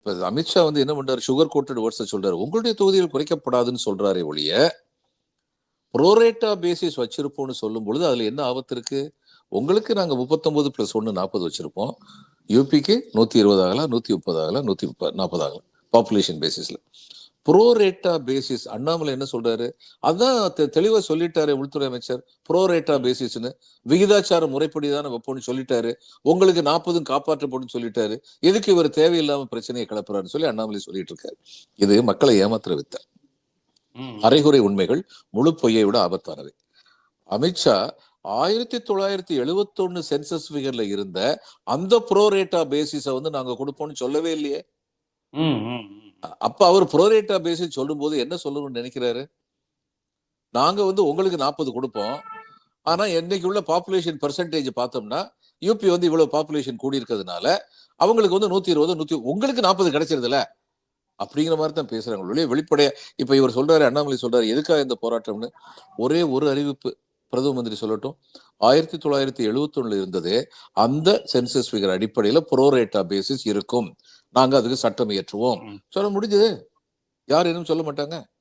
இப்போ அமித்ஷா வந்து என்ன பண்றாரு? சுகர் கோட்டட் வேர்ட்ஸை சொல்றாரு. உங்களுடைய தொகுதிகள் குறைக்கப்படாதுன்னு சொல்றாரே ஒழிய ப்ரோரேட்டா பேசிஸ் வச்சிருப்போம்னு சொல்லும் பொழுது அதுல என்ன ஆபத்து இருக்கு? உங்களுக்கு நாங்க முப்பத்தொன்பது பிளஸ் ஒன்று நாற்பது வச்சிருப்போம். யூபிக்கு நூத்தி இருபது ஆகலாம் நூத்தி முப்பது ஆகலாம் நூத்தி முப்பது நாற்பது ஆகலாம் பாப்புலேஷன் பேசிஸ்ல ப்ரோரேட்டா பேசிஸ் அண்ணாமலை என்ன சொல்றாரு? அதான் தெளிவா சொல்லிட்டாரு உள்துறை அமைச்சர் ப்ரோரேட்டா பேசிஸ்னு விகிதாச்சார முறைப்படி தானே வைப்போம்னு சொல்லிட்டாரு. உங்களுக்கு நாற்பதும் காப்பாற்றப்படும் சொல்லிட்டாரு. எதுக்கு இவர் தேவையில்லாம பிரச்சனையை கிளப்புறாருன்னு சொல்லி அண்ணாமலை சொல்லிட்டு இருக்காரு இது மக்களை ஏமாத்துற வித்த. ம். அரைகுறை உண்மைகள் முழு பொய்யை விட ஆபத்தானவை. அமித்ஷா ஆயிரத்தி தொள்ளாயிரத்தி எழுவத்தொன்னு சென்சஸ் ஃபிகர்ல இருந்த அந்த ப்ரோரேட்டா பேசிஸ வந்து நாங்க கொடுப்போம்னு சொல்லவே இல்லையே. அப்ப அவர் ப்ரோரேட்டா பேசி சொல்லும்போது என்ன சொல்லணும்னு நினைக்கிறாரு? நாங்க வந்து உங்களுக்கு நாற்பது கொடுப்போம். ஆனா என்னைக்கு உள்ள பாப்புலேஷன் பெர்சன்டேஜ் பார்த்தோம்னா யூபி வந்து இவ்வளவு பாப்புலேஷன் கூடி இருக்கிறதுனால அவங்களுக்கு வந்து நூத்தி இருபது நூத்தி உங்களுக்கு நாற்பது கிடைச்சிருதுல? அப்படிங்கிற மாதிரி தான் பேசுறாங்க வெளிப்படையா இப்ப இவர் சொல்றாரு அண்ணாமலை சொல்றாரு எதுக்காக இந்த போராட்டம்னு? ஒரே ஒரு அறிவிப்பு. பிரதம மந்திரி சொல்லட்டும் ஆயிரத்தி தொள்ளாயிரத்தி எழுவத்தொன்னுல இருந்ததே அந்த சென்சஸ் ஃபிகர் அடிப்படையில ப்ரோரேட்டா பேசிஸ் இருக்கும். நாங்க அதுக்கு சட்டம் இயற்றுவோம். சொல்ல முடிஞ்சது? யார் இன்னும் சொல்ல மாட்டாங்க?